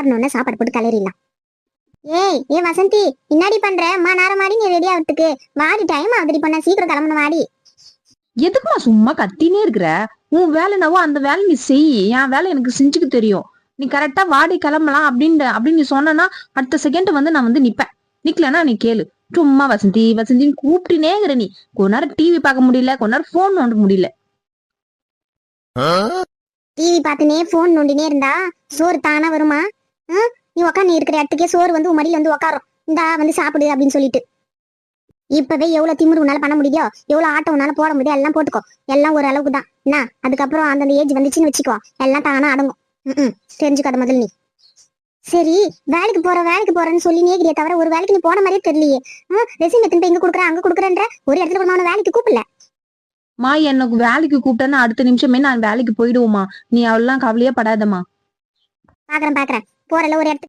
ஆடணும்னா சாப்பாடு போட்டு கலரிடலாம் ஏய் ஏ வசந்தி இன்னாடி பண்ற? அம்மா நேரம் மாடி நீ ரெடி ஆகிறதுக்கு வாடி டைம் ஆகுதுடி பண்ண சீக்கிரம் கிளம்பணும் வாடி. எதுக்குமா சும்மா கத்தினே இருக்கிற? உன் வேலை என்னவோ அந்த வேலை நீ செய். என் வேலை எனக்கு செஞ்சுக்க தெரியும். நீ கரெக்டா வாடி கிளம்பலாம் அப்படின்னு அப்படின்னு நீ சொன்னனா அடுத்த செகண்ட் வந்து நான் வந்து நிப்பேன். நிக்கலன்னா நீ கேளு. சும்மா வசந்தி வசந்தின்னு கூப்பிட்டுனேங்கிற நீ. கொஞ்ச நேரம் டிவி பார்க்க முடியல கொஞ்ச நேரம் போன் நோண்ட முடியல. டிவி பார்த்துனே ஃபோன் நோண்டினே இருந்தா சோறு தானா வருமா? நீ உக்காந்து இருக்கிற இடத்துக்கே சோறு வந்து உன் மடியில வந்து உக்காரும். இந்தா வந்து சாப்பிடு அப்படின்னு சொல்லிட்டு. இப்பவே எவ்வளவு திமிரு உன்னால பண்ண முடியுதோ எவ்வளவு ஆட்டம் உன்னால போட முடியும் எல்லாம் போட்டுக்கோ. எல்லாம் ஒரு அளவுக்கு தான். என்ன? அதுக்கப்புறம் அந்தந்த ஏஜ் வந்துச்சுன்னு வச்சுக்கோ. எல்லாம் தானா அடங்கும். ம் தெரிஞ்சுக்காத முதல்ல நீ. சரி வேலைக்கு போற வேலைக்கு போறேன்னு சொல்லி நேகிரியே தவிர ஒரு வேலைக்கு நீ போன மாதிரியே தெரியலையே. ரெசிம் எத்தனை போய் இங்க கொடுக்குற? அங்க குடுக்குறன்ற? ஒரு இடத்துல கூட நான் வேலைக்கு கூப்பிடல. மா எனக்கு வேலைக்கு கூப்பிட்டேன்னா அடுத்த நிமிஷமே நான் வேலைக்கு போயிடுவோமா நீ அவெல்லாம் கவலையே படாதம்மா. பாக்குறேன் பாக்குறேன். போறல ஒரு இடத்துக்கு